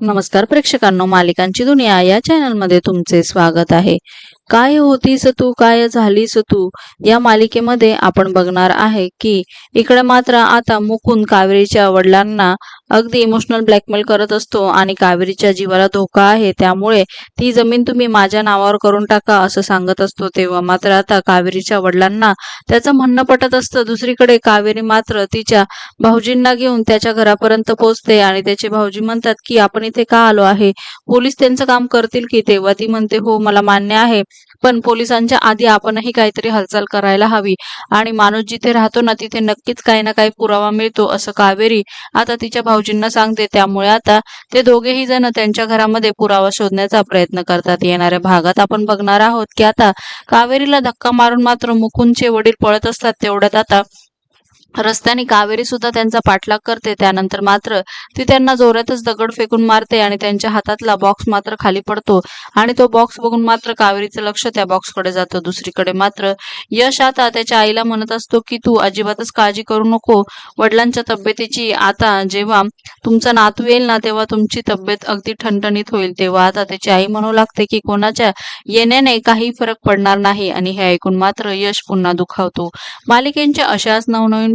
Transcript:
नमस्कार प्रेक्षकांनो मालिकांची दुनिया या चॅनलमध्ये तुमचे स्वागत आहे. काय होतीस तू? काय झालीस तू? या मालिकेमध्ये आपण बघणार आहे की इकडे मात्र आता मुकुंद कावेरीच्या वडिलांना अगदी इमोशनल ब्लॅकमेल करत असतो आणि कावेरीच्या जीवाला धोका आहे. त्यामुळे ती जमीन तुम्ही माझ्या नावावर करून टाका असं सांगत असतो. तेव्हा मात्र आता कावेरीच्या वडिलांना त्याचं म्हणणं पटत असतं. दुसरीकडे कावेरी मात्र तिच्या भाऊजींना घेऊन त्याच्या घरापर्यंत पोहोचते आणि त्याचे भाऊजी म्हणतात की आपण इथे का आलो आहे? पोलीस त्यांचं काम करतील की? तेव्हा ती म्हणते हो मला मान्य आहे. पण पोलिसांच्या आधी आपणही काहीतरी हालचाल करायला हवी. आणि माणूस जिथे राहतो ना तिथे नक्कीच काही ना काही पुरावा मिळतो असं कावेरी आता तिच्या भाऊजींना सांगते. त्यामुळे आता ते दोघेही जण त्यांच्या घरामध्ये पुरावा शोधण्याचा प्रयत्न करतात. येणाऱ्या भागात आपण बघणार आहोत की आता कावेरीला धक्का मारून मात्र मुकुंदचे वडील पळत असतात. तेवढ्यात आता रस्त्याने कावेरी सुद्धा त्यांचा पाठलाग करते. त्यानंतर मात्र ती त्यांना जोरातच दगड फेकून मारते आणि त्यांच्या हातातला बॉक्स मात्र खाली पडतो आणि तो बॉक्स बघून मात्र कावेरीचं लक्ष त्या बॉक्सकडे जातं. दुसरीकडे मात्र यश आता त्याच्या आईला म्हणत असतो की तू अजिबातच काळजी करू नको. वडिलांच्या तब्येतीची आता जेव्हा तुमचा नातू येईल ना तेव्हा तुमची तब्येत अगदी ठणठणीत होईल. तेव्हा आता त्याची आई म्हणू लागते की कोणाच्या येण्याने काही फरक पडणार नाही. आणि हे ऐकून मात्र यश पुन्हा दुखावतो. मालिकेंच्या अशाच नवनवीन